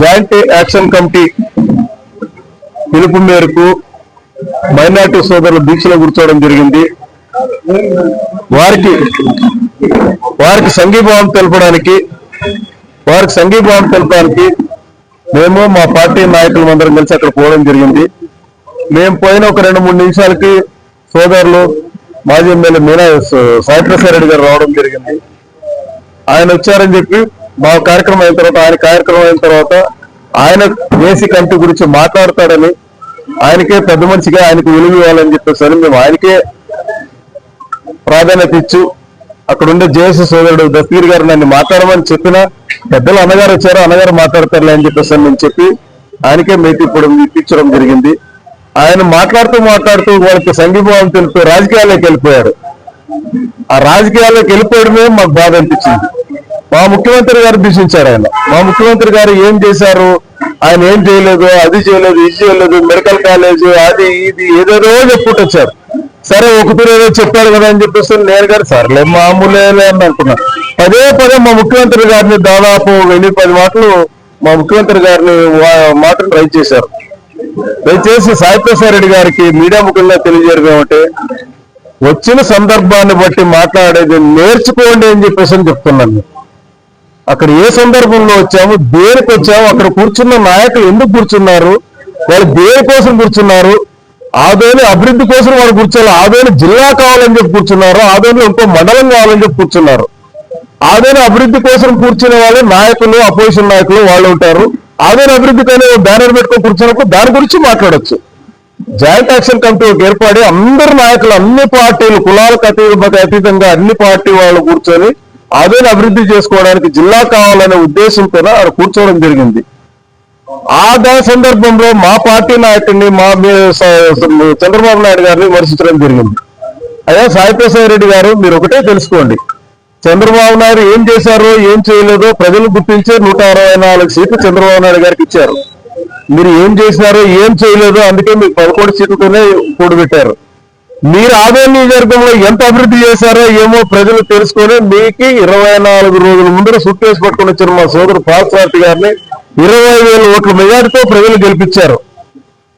Joint action committee పిలుపు మేరకు minority సోదరులు దీక్షలో కూర్చోవడం జరిగింది. వారికి వారికి సంఘీభావం తెలపడానికి వారికి సంఘీభావం తెలపడానికి మేము మా పార్టీ నాయకులు అందరం కలిసి అక్కడ పోవడం జరిగింది. మేము పోయిన ఒక రెండు మూడు నిమిషాలకి సోదరులు మాజీ ఎమ్మెల్యే మీనా సాయిప్రసాద్ రెడ్డి గారు రావడం జరిగింది. ఆయన వచ్చారని చెప్పి మా కార్యక్రమం అయిన తర్వాత ఆయన కార్యక్రమం అయిన తర్వాత ఆయన ఏసీ కంటి గురించి మాట్లాడతాడని ఆయనకే పెద్ద మనిషిగా ఆయనకు విలువ ఇవ్వాలని చెప్పేసి అని మేము ఆయనకే ప్రాధాన్యత ఇచ్చు అక్కడ ఉండే జేఎస్ సోదరుడు దస్తగిరి గారు నన్ను మాట్లాడమని చెప్పినా పెద్దలు అన్నగారు వచ్చారు అన్నగారు మాట్లాడతారులే అని చెప్పేసి అని నేను చెప్పి ఆయనకే మేతి ఇప్పుడు ఇప్పించడం జరిగింది. ఆయన మాట్లాడుతూ మాట్లాడుతూ వాళ్ళకి సంఘీభావం తెలుపుతూ రాజకీయాల్లోకి వెళ్ళిపోయారు. ఆ రాజకీయాల్లోకి వెళ్ళిపోవడమే మాకు బాధ అనిపించింది. మా ముఖ్యమంత్రి గారు దూషించారు ఆయన. మా ముఖ్యమంత్రి గారు ఏం చేశారు? ఆయన ఏం చేయలేదు అది చేయలేదు ఇది చేయలేదు మెడికల్ కాలేజ్ అది ఇది ఏదేదో చెప్పుకుంటూ వచ్చారు సరే ఒకటి ఏదో చెప్పారు కదా అని చెప్పేసి నేను గారు సర్లే మామూలే అని అనుకున్నా. పదే పదే మా ముఖ్యమంత్రి గారిని దాదాపు వెయ్యి పది మాటలు మా ముఖ్యమంత్రి గారిని మాటలు ట్రై చేశారు. దయచేసి సాయిప్రసాద్ రెడ్డి గారికి మీడియా ముఖ్యంగా తెలియజేయడం ఏమంటే? వచ్చిన సందర్భాన్ని బట్టి మాట్లాడేది నేర్చుకోండి అని చెప్పేసి అని చెప్తున్నాను. అక్కడ ఏ సందర్భంలో వచ్చాము? దేనికి వచ్చాము? అక్కడ కూర్చున్న నాయకులు ఎందుకు కూర్చున్నారు? వాళ్ళు దేనికోసం కూర్చున్నారు? ఆదోని అభివృద్ధి కోసం వాళ్ళు కూర్చోవాలి ఆదోని జిల్లా కావాలని చెప్పి కూర్చున్నారు. ఆదోని ఇంకో మండలం కావాలని చెప్పి కూర్చున్నారు. ఆదోని అభివృద్ధి కోసం కూర్చునే వాళ్ళు నాయకులు అపోజిషన్ నాయకులు వాళ్ళు ఉంటారు. ఆదోని అభివృద్ధికని బ్యానర్ పెట్టుకొని కూర్చున్నప్పుడు దాని గురించి మాట్లాడచ్చు. జాయింట్ యాక్షన్ కమిటీ ఒక ఏర్పడి అందరు నాయకులు అన్ని పార్టీలు కులాలకు అతీతంగా అన్ని పార్టీ వాళ్ళు కూర్చొని అదే అభివృద్ధి చేసుకోవడానికి జిల్లా కావాలనే ఉద్దేశంతో అక్కడ కూర్చోవడం జరిగింది. ఆ దాని సందర్భంలో మా పార్టీ నాయకుడిని మా మీ- చంద్రబాబు నాయుడు గారిని విమర్శించడం జరిగింది. అయ్యా సాయిప్రసాద్ రెడ్డి గారు మీరు ఒకటే తెలుసుకోండి. చంద్రబాబు నాయుడు ఏం చేశారో ఏం చేయలేదో ప్రజలు గుర్తించే నూట అరవై నాలుగు సీట్లు చంద్రబాబు నాయుడు గారికి ఇచ్చారు. మీరు ఏం చేసినారో ఏం చేయలేదో అందుకే మీకు పదకొండు సీట్లతోనే కూడబెట్టారు. మీరు ఆదాయ నియోజకవర్గంలో ఎంత అభివృద్ధి చేశారో ఏమో ప్రజలు తెలుసుకొని మీకు ఇరవై నాలుగు రోజుల ముందర సుట్టేసి పట్టుకుని వచ్చిన మా సోదరు పార్థసారథి గారిని ఇరవై వేల ఓట్ల మెజారిటీతో ప్రజలు గెలిపించారు.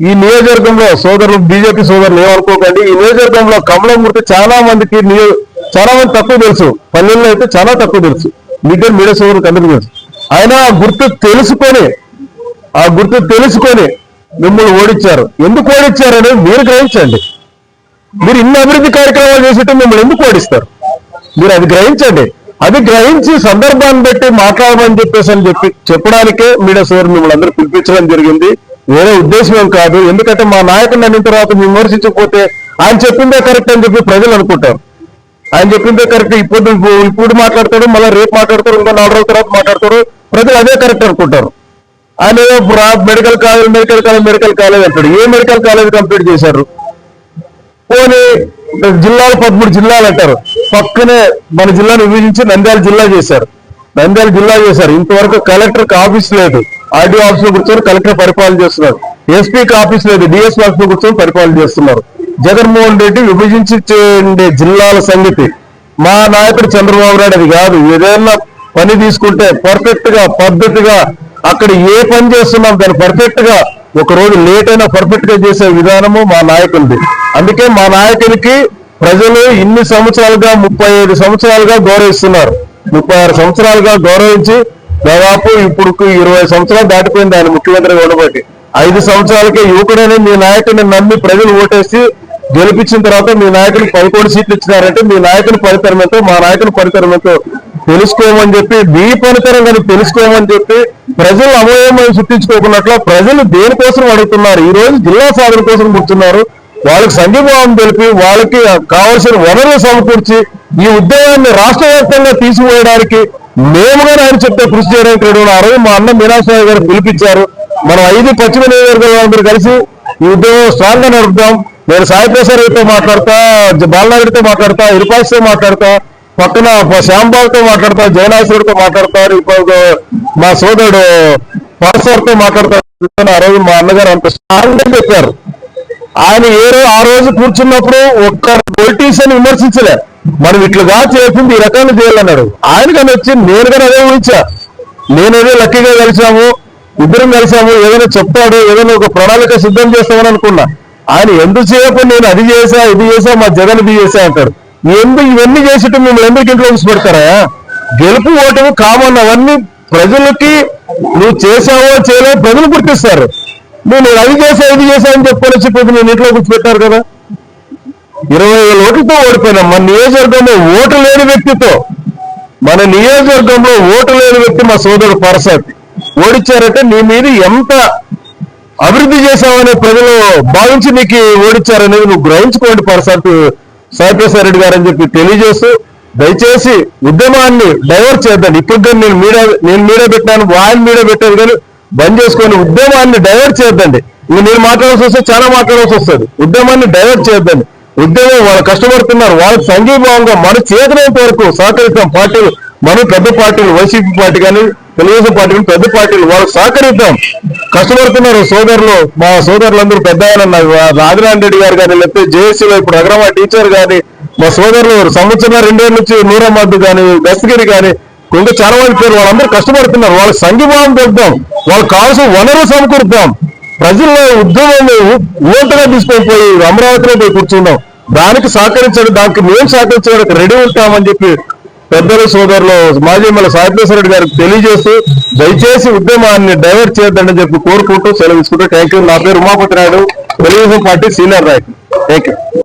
ఈ నియోజకవర్గంలో సోదరులు బీజేపీ సోదరులు ఏమనుకోకండి. ఈ నియోజకవర్గంలో కమలమూర్తి చాలా మందికి నియో- చాలా మంది తక్కువ తెలుసు. పల్లెల్లో అయితే చాలా తక్కువ తెలుసు. మీడియా మీడియా సోదరులకు అందరికీ తెలుసు. ఆయన ఆ గుర్తు తెలుసుకొని ఆ గుర్తు తెలుసుకొని మిమ్మల్ని ఓడించారు. ఎందుకు ఓడించారని మీరు గ్రహించండి. మీరు ఇన్ని అభివృద్ధి కార్యక్రమాలు చేసేట్టు మిమ్మల్ని ఎందుకు ఓడిస్తారు? మీరు అది గ్రహించండి. అది గ్రహించి సందర్భాన్ని బట్టి మాట్లాడమని చెప్పేసి అని చెప్పి చెప్పడానికే మీడియా సోదరు మిమ్మల్ని అందరూ పిలిపించడం జరిగింది. వేరే ఉద్దేశం ఏం కాదు. ఎందుకంటే మా నాయకుడిని అన్న తర్వాత మేము విమర్శించకపోతే ఆయన చెప్పిందే కరెక్ట్ అని చెప్పి ప్రజలు అనుకుంటారు. ఆయన చెప్పిందే కరెక్ట్. ఇప్పుడు ఇప్పుడు మాట్లాడతాడు మళ్ళీ రేపు మాట్లాడతారు ఇంకా నాలుగు రోజుల తర్వాత మాట్లాడతారు ప్రజలు అదే కరెక్ట్ అనుకుంటారు. ఆయన medical college medical college medical college అంటాడు. ఏ మెడికల్ కాలేజ్ కంప్లీట్ చేశారు? పోనీ జిల్లాలు పదమూడు జిల్లాలు అంటారు. పక్కనే మన జిల్లాను విభజించి నంద్యాల జిల్లా చేశారు. నంద్యాల జిల్లా చేశారు. ఇంతవరకు కలెక్టర్కి ఆఫీస్ లేదు. ఆర్డీఓ ఆఫీస్లో కూర్చొని కలెక్టర్ పరిపాలన చేస్తున్నారు. ఎస్పీకి ఆఫీస్ లేదు. డిఎస్పీ ఆఫీస్లో కూర్చొని పరిపాలన చేస్తున్నారు. జగన్మోహన్ రెడ్డి విభజించి ఉండే జిల్లాల సంగతి. మా నాయకుడు చంద్రబాబు నాయుడు అది కాదు. ఏదైనా పని తీసుకుంటే పర్ఫెక్ట్గా పద్ధతిగా అక్కడ ఏ పని చేస్తున్నాం దాన్ని పర్ఫెక్ట్గా ఒక రోజు లేట్ అయినా పర్ఫెక్ట్గా చేసే విధానము మా నాయకులది. అందుకే మా నాయకునికి ప్రజలు ఇన్ని సంవత్సరాలుగా ముప్పై ఐదు సంవత్సరాలుగా గౌరవిస్తున్నారు. ముప్పై ఆరు సంవత్సరాలుగా గౌరవించి దాదాపు ఇప్పుడు ఇరవై సంవత్సరాలు దాటిపోయింది ఆయన ముఖ్యమంత్రిగా ఉండబట్టి ఐదు సంవత్సరాలకే యువకుడని మీ నాయకుడిని నమ్మి ప్రజలు ఓటేసి గెలిపించిన తర్వాత మీ నాయకుడికి పదకొండు సీట్లు ఇచ్చినారంటే మీ నాయకుని పరితరం ఎంతో మా నాయకుని పరితరం ఎంతో. తెలుసుకోమని చెప్పి మీ పనితరం కానీ తెలుసుకోమని చెప్పి ప్రజలు అమోయమని సృష్టించుకోకున్నట్లు ప్రజలు దేనికోసం అడుగుతున్నారు? ఈ రోజు జిల్లా సాధన కోసం కూర్చున్నారు. వాళ్ళకి సంఘీభావం తెలిపి వాళ్ళకి కావాల్సిన వనరులు సమకూర్చి ఈ ఉద్యోగాన్ని రాష్ట్ర వ్యాప్తంగా తీసివేయడానికి మేముగా ఆయన చెప్తే కృషి చేయడానికి రెండు ఆ రోజు మా అన్న మీనాసాయి గారు పిలిపించారు. మనం ఐదు పశ్చిమ నియోజకవర్గాలందరూ కలిసి ఈ ఉద్యోగం స్ట్రాంగ్గా నడుపుదాం. నేను సాయిప్రసాద్ రెడ్డితో మాట్లాడతా జ- బాలనాయుడితో మాట్లాడతా ఇరుపాసితో మాట్లాడతా పక్కన శ్యాంబాబుతో మాట్లాడతా జయనాశ్వరుడితో మాట్లాడతారు మా సోదరుడు పాస్వార్తో మాట్లాడతా ఆ రోజు మా అన్నగారు అంత స్ట్రాంగ్గా చెప్పారు. ఆయన ఏ ఆ రోజు కూర్చున్నప్పుడు ఒక్క పొలిటీషియన్ విమర్శించలే. మనం ఇట్లుగా చేసింది ఈ రకంగా చేయాలన్నాడు. ఆయన కానీ వచ్చి నేను కానీ అదే ఊహించా. నేనేదో లక్కీగా కలిసాము ఇద్దరం కలిసాము ఏదైనా చెప్తాడు ఏదైనా ఒక ప్రణాళిక సిద్ధం చేస్తామని అనుకున్నా. ఆయన ఎందుసేపు నేను అది చేసా ఇది చేసా మా జగన్ ఇది చేసా అంటాడు. ఎందుకు ఇవన్నీ చేసేటప్పుడు మిమ్మల్ని ఎందుకు ఇంట్లో పెడతారా? గెలుపు ఓటమి కామన్ అవన్నీ ప్రజలకి నువ్వు చేసావో చేయలేవో ప్రజలు గుర్తిస్తారు. నువ్వు నేను అది చేసా ఇది చేసా అని చెప్పుకొని చెప్పి నేను ఇంట్లో కూర్చోబెట్టారు కదా. ఇరవై వేల ఓట్లతో ఓడిపోయినా. మన నియోజకవర్గంలో ఓటు లేని వ్యక్తితో మన నియోజకవర్గంలో ఓటు లేని వ్యక్తి మా సోదరుడు పరసాద్ ఓడిచ్చారంటే నీ మీద ఎంత అభివృద్ధి చేశావనే ప్రజలు భావించి నీకు ఓడిచ్చారనేది నువ్వు గ్రహించుకోండి పరసాతి సాయిప్రసాద్ రెడ్డి గారు అని చెప్పి తెలియజేస్తూ దయచేసి ఉద్యమాన్ని డైవర్ట్ చేద్దాం ఇప్పుడు నేను మీడియా నేను మీడియా పెట్టాను ఆయన మీడియా పెట్టాను కానీ బంద్ చేసుకొని ఉద్యమాన్ని డైవర్ట్ చేద్దండి. ఇంక నేను మాట్లాడాల్సి వస్తే చాలా మాట్లాడాల్సి వస్తుంది. ఉద్యమాన్ని డైవర్ట్ చేద్దండి. ఉద్యమం వాళ్ళు కష్టపడుతున్నారు. వాళ్ళకి సంఘీభావంగా మన చేతనంత వరకు సహకరిద్దాం. పార్టీలు మన పెద్ద పార్టీలు వైసీపీ పార్టీ కానీ తెలుగుదేశం పార్టీ కానీ పెద్ద పార్టీలు వాళ్ళకి సహకరిద్దాం. కష్టపడుతున్నారు సోదరులు మా సోదరులందరూ పెద్ద ఆయన రాజనారాయణ రెడ్డి గారు కానీ లేకపోతే జేఏసీలో ఇప్పుడు అగ్రమా టీచర్ కానీ మా సోదరులు సంవత్సరం రెండేళ్ళ నుంచి నూరమ్మద్దు కానీ దస్తగిరి కానీ ఇంకా చాలా మంది పేరు వాళ్ళందరూ కష్టపడుతున్నారు. వాళ్ళకి సంఘీభావం పెడతాం వాళ్ళకి కావాల్సిన వనరులు సమకూరుద్దాం. ప్రజల్లో ఉద్యమం ఓటుగా తీసుకొని పోయి అమరావతిలో పోయి కూర్చుందాం. దానికి సహకరించండి దానికి మేము సహకరించడానికి రెడీ ఉంటామని చెప్పి పెద్దలు సోదరులు మాజీ ఎమ్మెల్యే సాయిప్రసాద్ రెడ్డి గారికి తెలియజేస్తూ దయచేసి ఉద్యమాన్ని డైవర్ట్ చేయొద్దని చెప్పి కోరుకుంటూ సెలవు తీసుకుంటూ థ్యాంక్ యూ నా పేరు ఉమాపతి నాయుడు. తెలుగుదేశం పార్టీ సీనియర్ నాయకులు థ్యాంక్ యూ